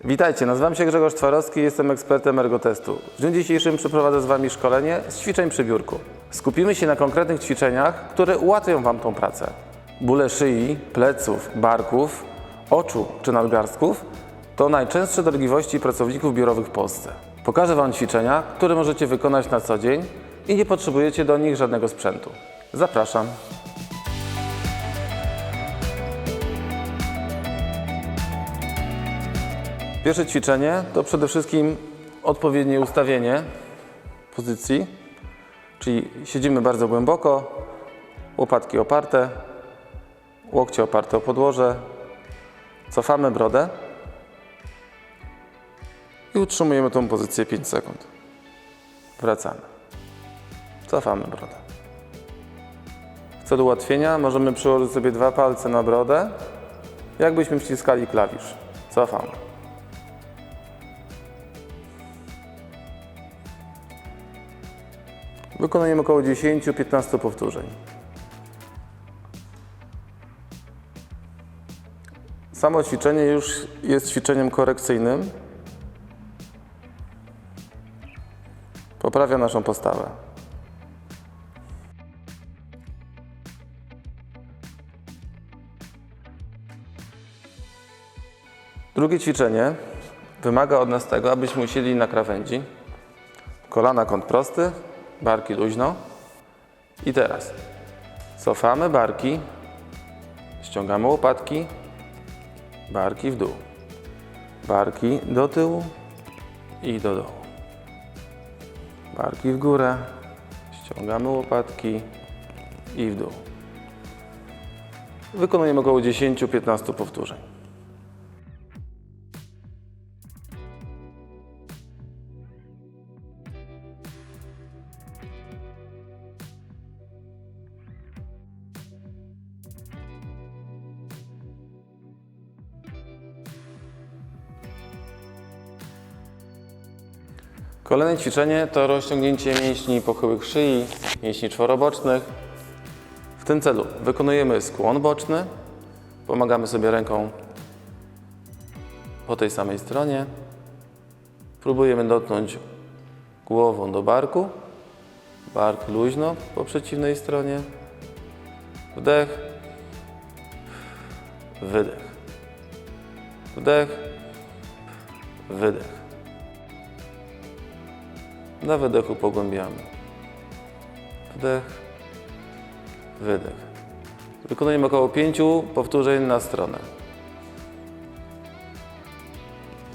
Witajcie, nazywam się Grzegorz Twarowski, jestem ekspertem ergotestu. W dniu dzisiejszym przeprowadzę z Wami szkolenie z ćwiczeń przy biurku. Skupimy się na konkretnych ćwiczeniach, które ułatwią Wam tą pracę. Bóle szyi, pleców, barków, oczu czy nadgarstków to najczęstsze dolegliwości pracowników biurowych w Polsce. Pokażę Wam ćwiczenia, które możecie wykonać na co dzień i nie potrzebujecie do nich żadnego sprzętu. Zapraszam. Pierwsze ćwiczenie to przede wszystkim odpowiednie ustawienie pozycji, czyli siedzimy bardzo głęboko, łopatki oparte, łokcie oparte o podłoże, cofamy brodę i utrzymujemy tą pozycję 5 sekund. Wracamy. Cofamy brodę. W celu ułatwienia możemy przyłożyć sobie dwa palce na brodę, jakbyśmy wciskali klawisz. Cofamy. Wykonujemy około 10-15 powtórzeń. Samo ćwiczenie już jest ćwiczeniem korekcyjnym. Poprawia naszą postawę. Drugie ćwiczenie wymaga od nas tego, abyśmy usiedli na krawędzi. Kolana kąt prosty, barki luźno. I teraz cofamy barki, ściągamy łopatki, barki w dół, barki do tyłu i do dołu. Barki w górę, ściągamy łopatki i w dół. Wykonujemy około 10-15 powtórzeń. Kolejne ćwiczenie to rozciągnięcie mięśni pochyłych szyi, mięśni czworobocznych. W tym celu wykonujemy skłon boczny, pomagamy sobie ręką po tej samej stronie. Próbujemy dotknąć głową do barku, bark luźno po przeciwnej stronie. Wdech, wydech, wdech, wydech. Na wydechu pogłębiamy. Wdech, wydech. Wykonujemy około 5 powtórzeń na stronę.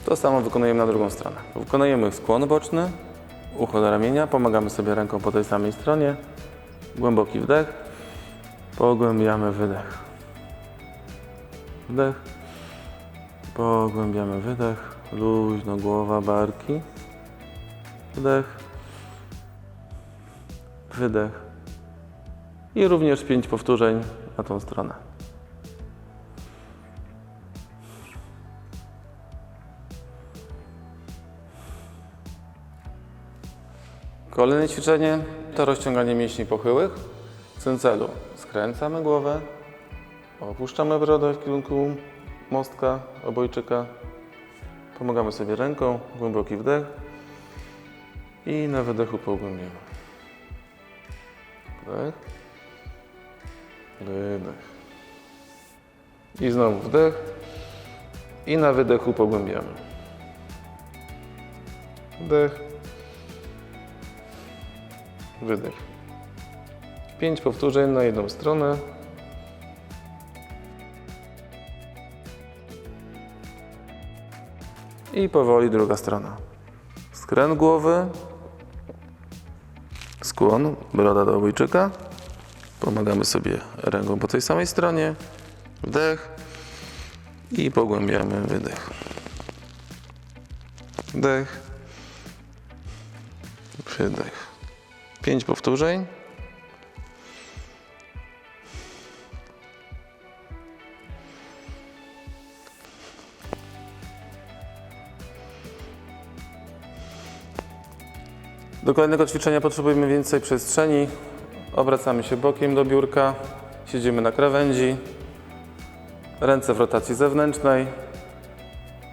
To samo wykonujemy na drugą stronę. Wykonujemy skłon boczny, ucho do ramienia, pomagamy sobie ręką po tej samej stronie. Głęboki wdech, pogłębiamy wydech. Wdech, pogłębiamy wydech, luźno głowa, barki. Wdech. Wydech. I również 5 powtórzeń na tą stronę. Kolejne ćwiczenie to rozciąganie mięśni pochyłych. W tym celu skręcamy głowę, opuszczamy brodę w kierunku mostka, obojczyka. Pomagamy sobie ręką, głęboki wdech. I na wydechu pogłębiamy. Wdech. Wydech. I znowu wdech. I na wydechu pogłębiamy. Wdech. Wydech. Pięć powtórzeń na jedną stronę. I powoli druga strona. Skręt głowy, skłon, broda do obojczyka. Pomagamy sobie ręką po tej samej stronie. Wdech i pogłębiamy wydech. Wdech, wydech. Pięć powtórzeń. Do kolejnego ćwiczenia potrzebujemy więcej przestrzeni. Obracamy się bokiem do biurka, siedzimy na krawędzi, ręce w rotacji zewnętrznej,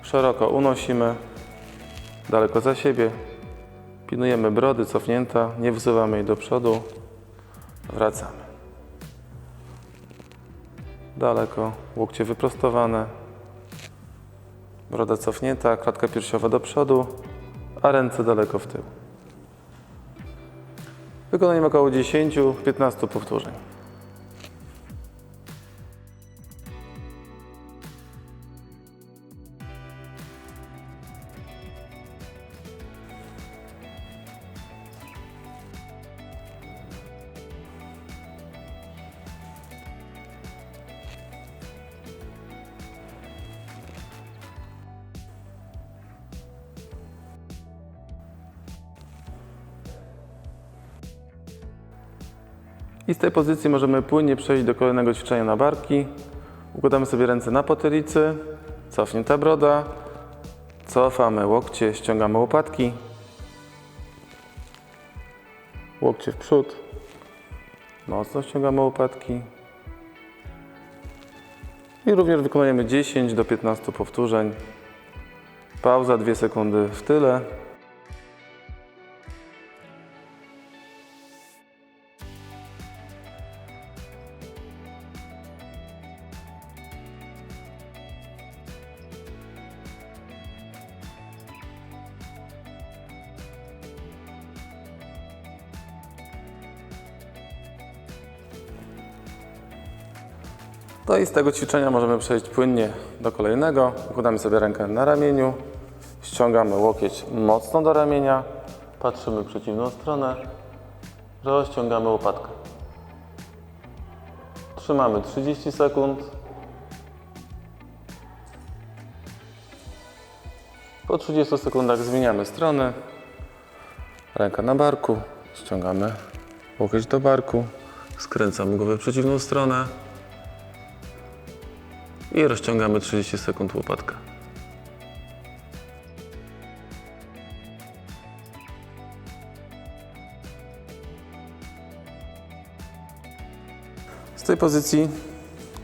Szeroko unosimy, daleko za siebie. Pilnujemy brody cofnięta, nie wysuwamy jej do przodu. Wracamy. Daleko, łokcie wyprostowane. Broda cofnięta, klatka piersiowa do przodu, a ręce daleko w tył. Wykonujemy około 10-15 powtórzeń. I z tej pozycji możemy płynnie przejść do kolejnego ćwiczenia na barki. Układamy sobie ręce na potylicy, cofnięta broda, cofamy łokcie, ściągamy łopatki, łokcie w przód, mocno ściągamy łopatki i również wykonujemy 10 do 15 powtórzeń. Pauza 2 sekundy w tyle. To i z tego ćwiczenia możemy przejść płynnie do kolejnego. Układamy sobie rękę na ramieniu, ściągamy łokieć mocno do ramienia, patrzymy w przeciwną stronę, rozciągamy łopatkę. Trzymamy 30 sekund. Po 30 sekundach zmieniamy stronę. Ręka na barku, ściągamy łokieć do barku, skręcamy głowę w przeciwną stronę i rozciągamy 30 sekund łopatkę. Z tej pozycji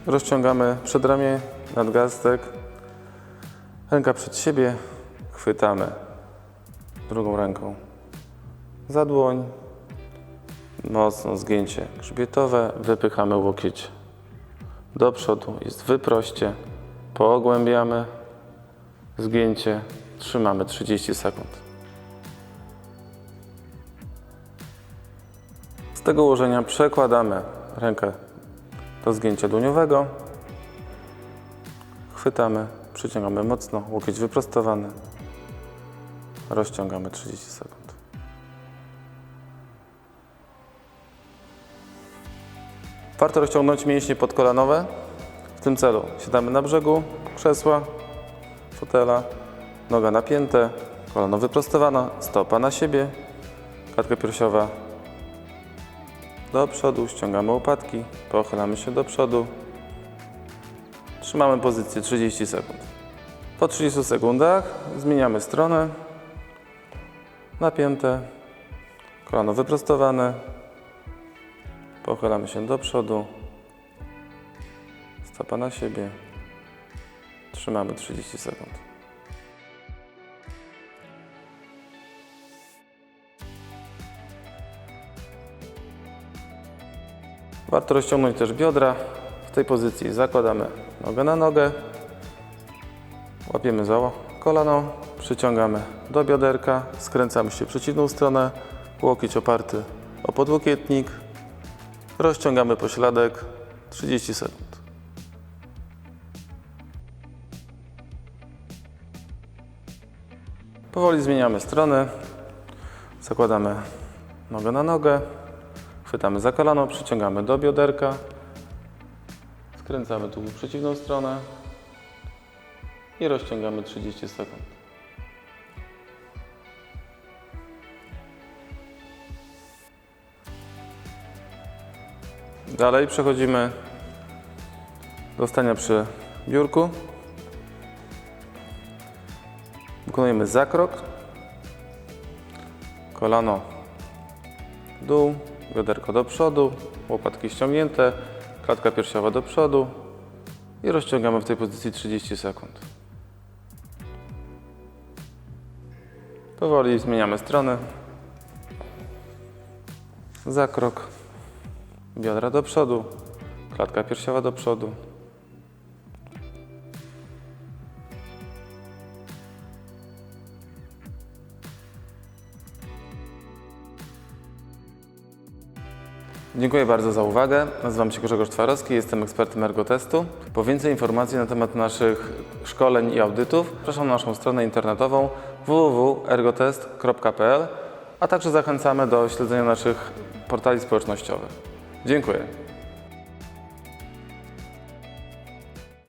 rozciągamy przedramię, nadgarstek, ręka przed siebie, chwytamy drugą ręką. Za dłoń, mocno zgięcie grzbietowe, wypychamy łokieć do przodu, jest wyproście, pogłębiamy zgięcie, trzymamy 30 sekund. Z tego ułożenia przekładamy rękę do zgięcia dłoniowego, chwytamy, przyciągamy mocno, łokieć wyprostowany, rozciągamy 30 sekund. Warto rozciągnąć mięśnie podkolanowe. W tym celu siadamy na brzegu krzesła, fotela, noga napięte, kolano wyprostowana, stopa na siebie, klatka piersiowa do przodu, ściągamy łopatki, pochylamy się do przodu. Trzymamy pozycję 30 sekund. Po 30 sekundach zmieniamy stronę, napięte, kolano wyprostowane, Pochylamy się do przodu. Stopa na siebie. Trzymamy 30 sekund. Warto rozciągnąć też biodra. W tej pozycji zakładamy nogę na nogę. Łapiemy za kolano, przyciągamy do bioderka, skręcamy się w przeciwną stronę, łokieć oparty o podłokietnik, Rozciągamy pośladek 30 sekund. Powoli zmieniamy stronę. Zakładamy nogę na nogę. Chwytamy za kolano, przyciągamy do bioderka. Skręcamy tu w przeciwną stronę. I rozciągamy 30 sekund. Dalej przechodzimy do stania przy biurku. Wykonujemy zakrok. Kolano w dół, bioderko do przodu, łopatki ściągnięte, klatka piersiowa do przodu i rozciągamy w tej pozycji 30 sekund. Powoli zmieniamy stronę. Zakrok. Biodra do przodu. Klatka piersiowa do przodu. Dziękuję bardzo za uwagę. Nazywam się Grzegorz Twarowski, jestem ekspertem ergotestu. Po więcej informacji na temat naszych szkoleń i audytów zapraszam na naszą stronę internetową www.ergotest.pl, a także zachęcamy do śledzenia naszych portali społecznościowych. Dziękuję.